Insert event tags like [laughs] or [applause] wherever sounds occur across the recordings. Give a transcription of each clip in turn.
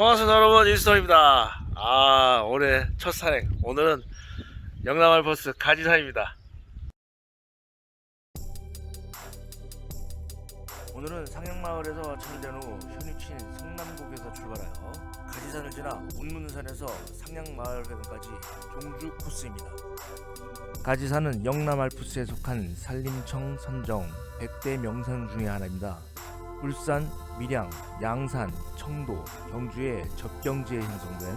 반갑습니다 여러분. 인스턴입니다. 아 올해 첫 산행. 오늘은 영남알 버스 가지산입니다. 오늘은 상영마을에서 철된 후 현위치인 성남곡에서 출발하여 가지산을 지나 운문산에서 상양마을회관까지 종주 코스입니다. 가지산은 영남 알프스에 속한 산림청 선정 100대 명산 중의 하나입니다 울산, 밀양, 양산, 청도, 경주의 접경지에 형성된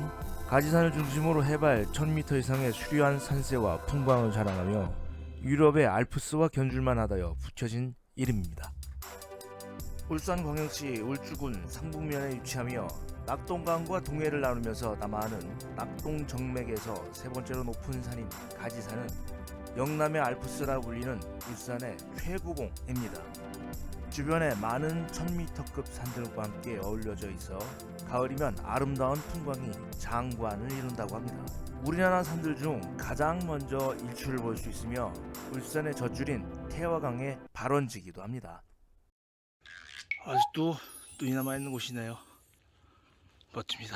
가지산을 중심으로 해발 1000m 이상의 수려한 산세와 풍광을 자랑하며 유럽의 알프스와 견줄만 하다여 붙여진 이름입니다. 울산광역시 울주군 상북면에 위치하며 낙동강과 동해를 나누면서 남하하는 낙동 정맥에서 세 번째로 높은 산인 가지산은 영남의 알프스라 불리는 울산의 최고봉입니다. 주변에 많은 1000m급 산들과 함께 어울려져 있어 가을이면 아름다운 풍광이 장관을 이룬다고 합니다. 우리나라 산들 중 가장 먼저 일출을 볼 수 있으며 울산의 젖줄인 태화강의 발원지기도 합니다. 아직도 눈이 남아 있는 곳이네요. 멋집니다.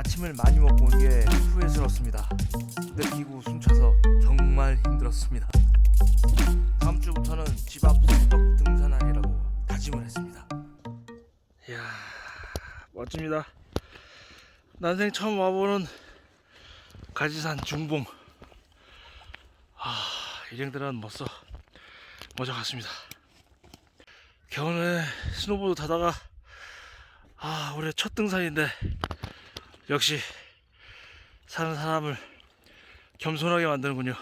아침을 많이 먹고 온 게 후회스럽습니다. 느끼고 숨차서 정말 힘들었습니다. 다음 주부터는 집앞 수덕 등산하리라고 다짐을 했습니다. 이야 멋집니다. 난생 처음 와보는 가지산 중봉. 아 일행들은 멋서 먼저 갔습니다. 겨울에 스노보드 타다가 아 올해 첫 등산인데 역시 사는 사람을 겸손하게 만드는군요.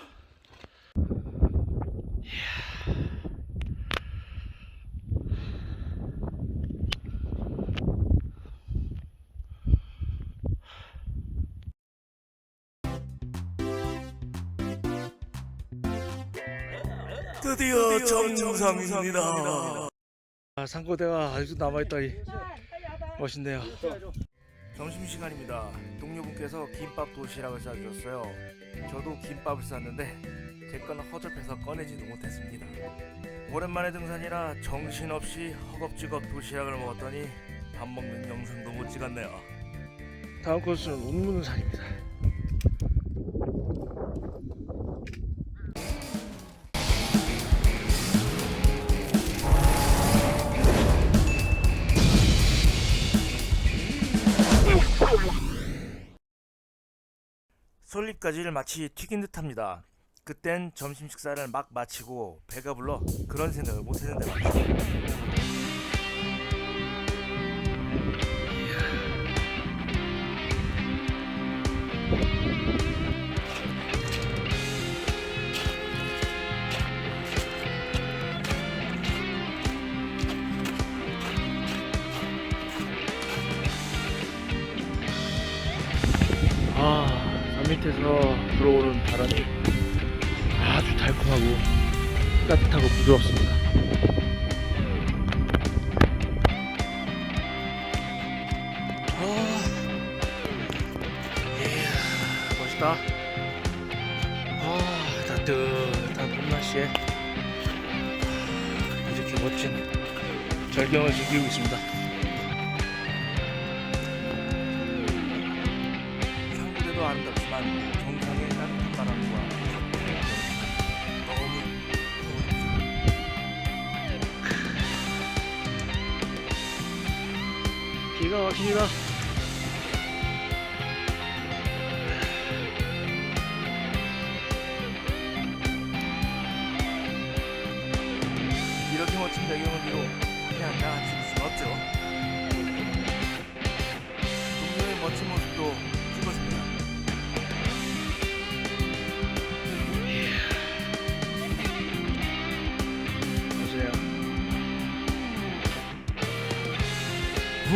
드디어 정상입니다. 아, 산고대가 아직도 남아있다니 멋있네요. 점심시간입니다. 동료분께서 김밥 도시락을 싸주셨어요. 저도 김밥을 쌌는데 제 거는 허접해서 꺼내지도 못했습니다. 오랜만에 등산이라 정신없이 허겁지겁 도시락을 먹었더니 밥 먹는 영상도 못 찍었네요. 다음 코스는 운문산입니다. 솔잎가지를 마치 튀긴 듯합니다. 그땐 점심 식사를 막 마치고 배가 불러 그런 생각을 못했는데 말이죠. 산 밑에서 들어오는 바람이 아주 달콤하고 따뜻하고 부드럽습니다. 아, 멋있다. 아, 따뜻한 봄날씨에 아, 이렇게 멋진 절경을 즐기고 있습니다. 아름답지만 정상의 따뜻한 바람과 너무 기가 막힙니다. 이렇게 멋진 배경을 뒤로 그냥 나가칠 수는 없죠. 동료의 멋진 모습도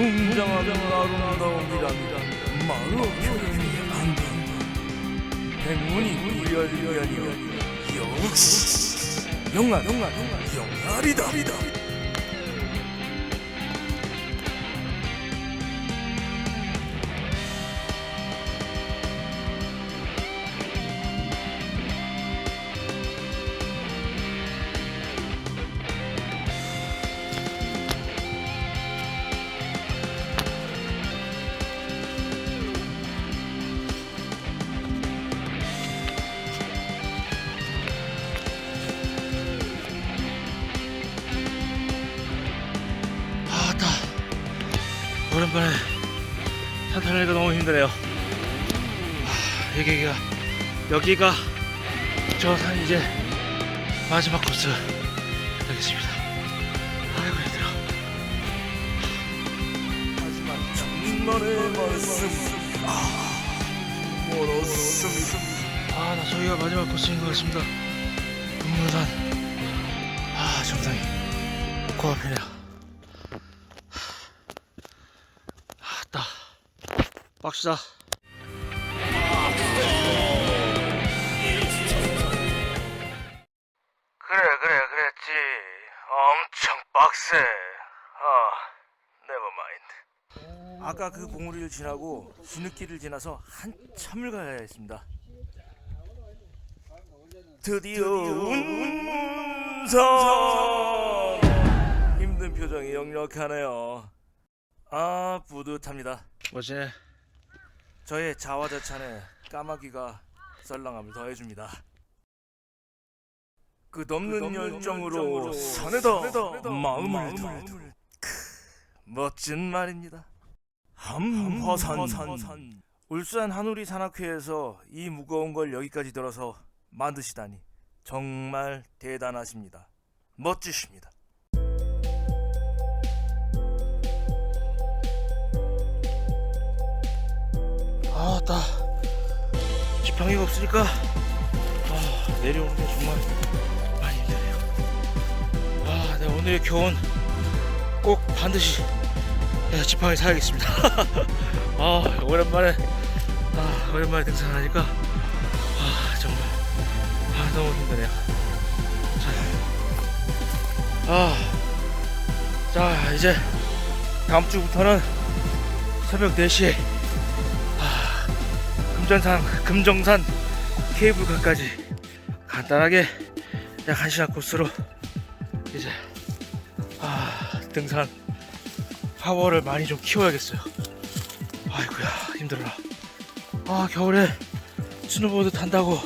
웅장한 아름다움이랍니다. 말로 표현이 안 된다. 백문이 불여일견이여 역시 영란 영란 영란 영란이다. 오랜만에 산 타려니까 너무 힘드네요. 하, 여기가 여기가 저 산 이제 마지막 코스 되겠습니다. 아이고 힘들어. 천만의 말씀 아 멀었습니다. 아나 저기가 마지막 코스인 것 같습니다. 금문산 아 정상이 코앞이네요. 아따 빡시다. 그래 그래 그랬지. 엄청 빡세. 어 네버마인드 아까 그 봉우리를 지나고 진흙길을 지나서 한참을 가야 했습니다. 드디어 운선 힘든 표정이 역력하네요. 아 뿌듯합니다. 뭐지 저의 자화자찬에 까마귀가 썰렁함을 더해줍니다 끝없는 열정으로 산에다 마음을 두고 크, 멋진 말입니다. 함화산 울산 한우리 산악회에서 이 무거운 걸 여기까지 들어서 만드시다니 정말 대단하십니다. 멋지십니다. 아따 지팡이가 없으니까 아, 내려오는 게 정말 많이 힘드네요. 아, 네, 오늘의 교훈 꼭 반드시 네, 지팡이 사야겠습니다. [laughs] 아, 오랜만에 아, 오랜만에 등산하니까 아, 정말 아, 너무 힘드네요. 자, 아, 자 이제 다음 주부터는 새벽 4시에 아, 금전산 금정산 케이블카까지 간단하게 약 1시간 코스로 이제 아, 등산 파워를 많이 좀 키워야겠어요. 아이고야 힘들어라. 아 겨울에 스노보드 탄다고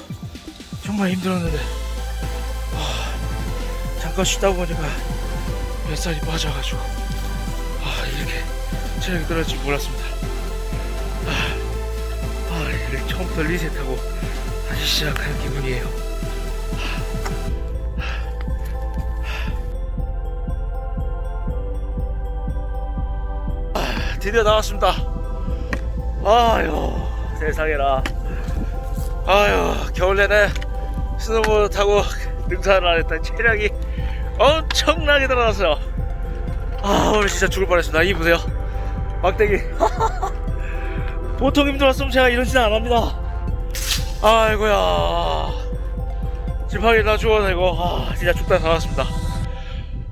정말 힘들었는데 아, 잠깐 쉬다 보니까 뱃살이 빠져가지고 아 이렇게 체력이 떨어질 줄 몰랐습니다. 아, 아 이렇게 처음부터 리셋하고 다시 시작하는 기분이에요. 드디어 나왔습니다. 아유 세상에나. 아유 겨울 내내 스노보드 타고 등산을 안 했더니 체력이 엄청나게 늘어났어요. 아 오늘 진짜 죽을 뻔했습니다. 이 보세요. 막대기. [laughs] 보통 힘들었으면 제가 이러지는 안 합니다. 아이고야. 지팡이 다 주워내고 아 진짜 죽다 살았습니다.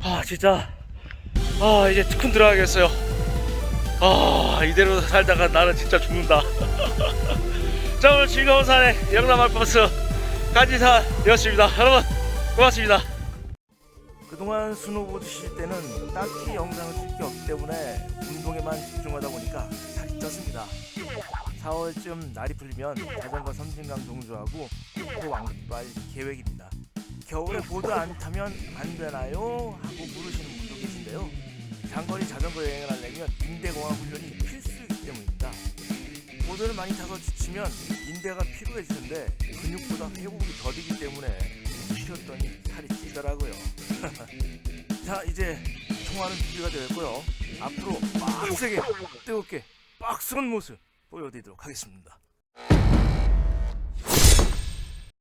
아 진짜 아 이제 특훈 들어가겠어요. 아 이대로 살다가 나는 진짜 죽는다 [laughs] 자 오늘 즐거운 산에 영남 알버스 간지산이었습니다 여러분 고맙습니다 그동안 스노보드 실 때는 딱히 영상을 게 없기 때문에 운동에만 집중하다 보니까 살이 쪘습니다 4월쯤 날이 풀리면 자전거 섬진강 동조하고 또 왕복할 계획입니다 겨울에 보드 안 타면 안 되나요? 하고 물으시는 분도 계신데요 장거리 자전거 여행을 하려면 인대공학 훈련이 필수이기 때문입니다. 보드를 많이 타서 지치면 인대가 피로해지는데 근육보다 회복이 더디기 때문에 쉬었더니 살이 찌더라고요. [laughs] 자 이제 통화는 준비가 되었고요. 앞으로 빡세게 뜨겁게 빡센 모습 보여드리도록 하겠습니다.